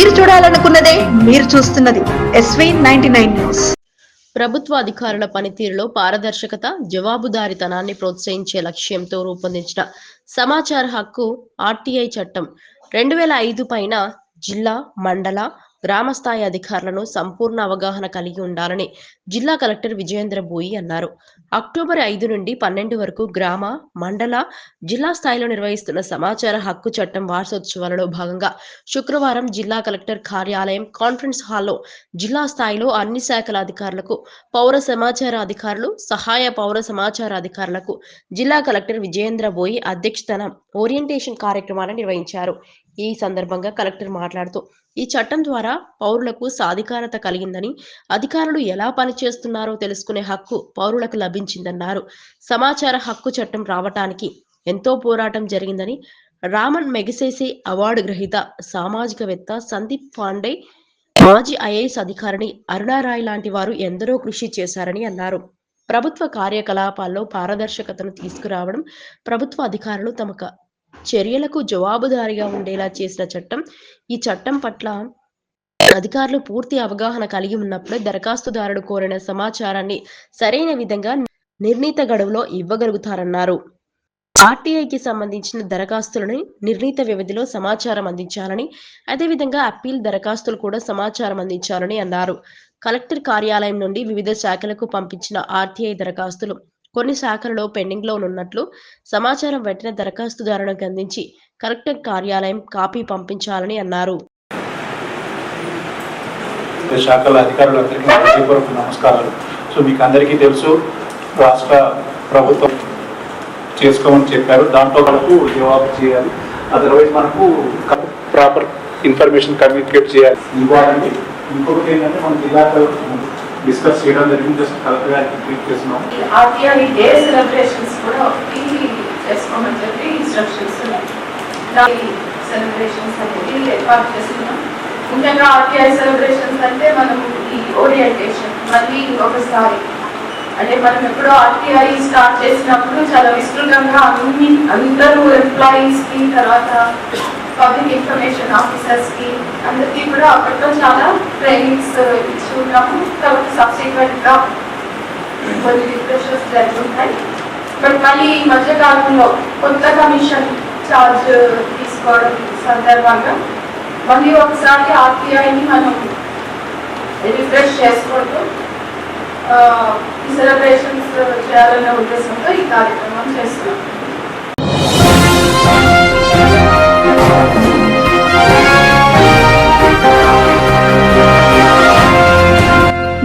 మీరు చూడాలనుకున్నదే మీరు చూస్తున్నది ఎస్వీ నైన్టీ నైన్ న్యూస్ ప్రభుత్వ అధికారుల పనితీరులో పారదర్శకత జవాబుదారితనాన్ని ప్రోత్సహించే లక్ష్యంతో రూపొందించిన సమాచార హక్కు ఆర్టీఐ చట్టం. రెండు వేల ఐదు పైన జిల్లా మండల గ్రామ స్థాయి అధికారులను సంపూర్ణ అవగాహన కలిగి ఉండాలని జిల్లా కలెక్టర్ విజయేంద్ర బోయి అన్నారు. అక్టోబర్ ఐదు నుండి పన్నెండు వరకు గ్రామ మండల జిల్లా స్థాయిలో నిర్వహిస్తున్న సమాచార హక్కు చట్టం వార్షోత్సవాలలో భాగంగా శుక్రవారం జిల్లా కలెక్టర్ కార్యాలయం కాన్ఫరెన్స్ హాల్లో జిల్లా స్థాయిలో అన్ని శాఖల అధికారులకు పౌర సమాచార అధికారులు సహాయ పౌర సమాచార అధికారులకు జిల్లా కలెక్టర్ విజయేంద్ర బోయి అధ్యక్షతన ఓరియంటేషన్ కార్యక్రమాన్ని నిర్వహించారు. ఈ సందర్భంగా కలెక్టర్ మాట్లాడుతూ ఈ చట్టం ద్వారా పౌరులకు సాధికారత కలిగిందని అధికారులు ఎలా పనిచేస్తున్నారో తెలుసుకునే హక్కు పౌరులకు లభించిందన్నారు. సమాచార హక్కు చట్టం రావటానికి ఎంతో పోరాటం జరిగిందని రామన్ మెగసేసి అవార్డు గ్రహీత సామాజికవేత్త సందీప్ పాండే మాజీ ఐఏఎస్ అధికారిని అరుణారాయ్ లాంటి వారు ఎందరో కృషి చేశారని అన్నారు. ప్రభుత్వ కార్యకలాపాల్లో పారదర్శకతను తీసుకురావడం ప్రభుత్వ అధికారులు తమ చర్యలకు జవాబుదారిగా ఉండేలా చేసిన చట్టం ఈ చట్టం పట్ల అధికారులు పూర్తి అవగాహన కలిగి ఉన్నప్పుడే దరఖాస్తుదారుడు కోరిన సమాచారాన్ని సరైన విధంగా నిర్ణీత గడువులో ఇవ్వగలుగుతారన్నారు. ఆర్టీఐకి సంబంధించిన దరఖాస్తులను నిర్ణీత వ్యవధిలో సమాచారం అందించాలని అదేవిధంగా అప్పీల్ దరఖాస్తులు కూడా సమాచారం అందించాలని అన్నారు. కలెక్టర్ కార్యాలయం నుండి వివిధ శాఖలకు పంపించిన ఆర్టీఐ దరఖాస్తులు కొన్ని శాఖలలో పెండింగ్లో ఉన్నట్లు సమాచారం వెంటనే దరఖాస్తుదారునికి అందించి కలెక్టర్ కార్యాలయం కాపీ పంపించాలని అన్నారు. శాఖల అధికారులందరికీ హృదయపూర్వక నమస్కారాలు. సో మీకు అందరికీ తెలుసు రాష్ట్ర ప్రభుత్వం చేసుకోమని చెప్పారు. దాంట్లో మనకు జవాబు చేయాలి. అదర్వైజ్ మనకు ప్రాపర్ ఇన్ఫర్మేషన్ కమ్యూనికేట్ చేయాలి. ఇవ్వాలండి. ఇంకొకటి ఏంటంటే మన జిల్లాలో డిస్కస్ చేయడం జరిగింది. జస్ట్ కలెక్టర్ గారికి ట్వీట్ చేస్తున్నాం. డే సెలబ్రేషన్స్ కూడా ఒకటి చేసుకోమని చెప్పి ఇన్స్ట్రక్షన్స్ సెలబ్రేషన్స్ అనేది ఏర్పాటు చేస్తున్నాం. ముఖ్యంగా ఆర్టీఐ సెలబ్రేషన్స్ అంటే మనం ఈ ఓరియంటేషన్ మళ్ళీ ఒకసారి. అంటే మనం ఎప్పుడో ఆర్టీఐ స్టార్ట్ చేసినప్పుడు చాలా విస్తృతంగా అన్ని అందరూ ఎంప్లాయీస్కి తర్వాత పబ్లిక్ ఇన్ఫర్మేషన్ ఆఫీసర్స్కి అందరికీ కూడా అప్పట్లో చాలా ట్రైనింగ్స్ uh, ఇచ్చి ఉన్నాము. తర్వాత సబ్సిక్వెంట్ కొన్ని రిఫ్రెషర్స్ జరుగుతాయి. బట్ మళ్ళీ ఈ మధ్యకాలంలో కొత్త కమిషన్ ఛార్జ్ uh, తీసుకోవడం సందర్భంగా మళ్ళీ ఒకసారి ఆర్టీఐని మనం రిఫ్రెష్ చేసుకుంటూ uh, ఆ, సెలబ్రేషన్స్ చేయాలనే ఉద్దేశంతో ఈ కార్యక్రమం చేస్తున్నాం.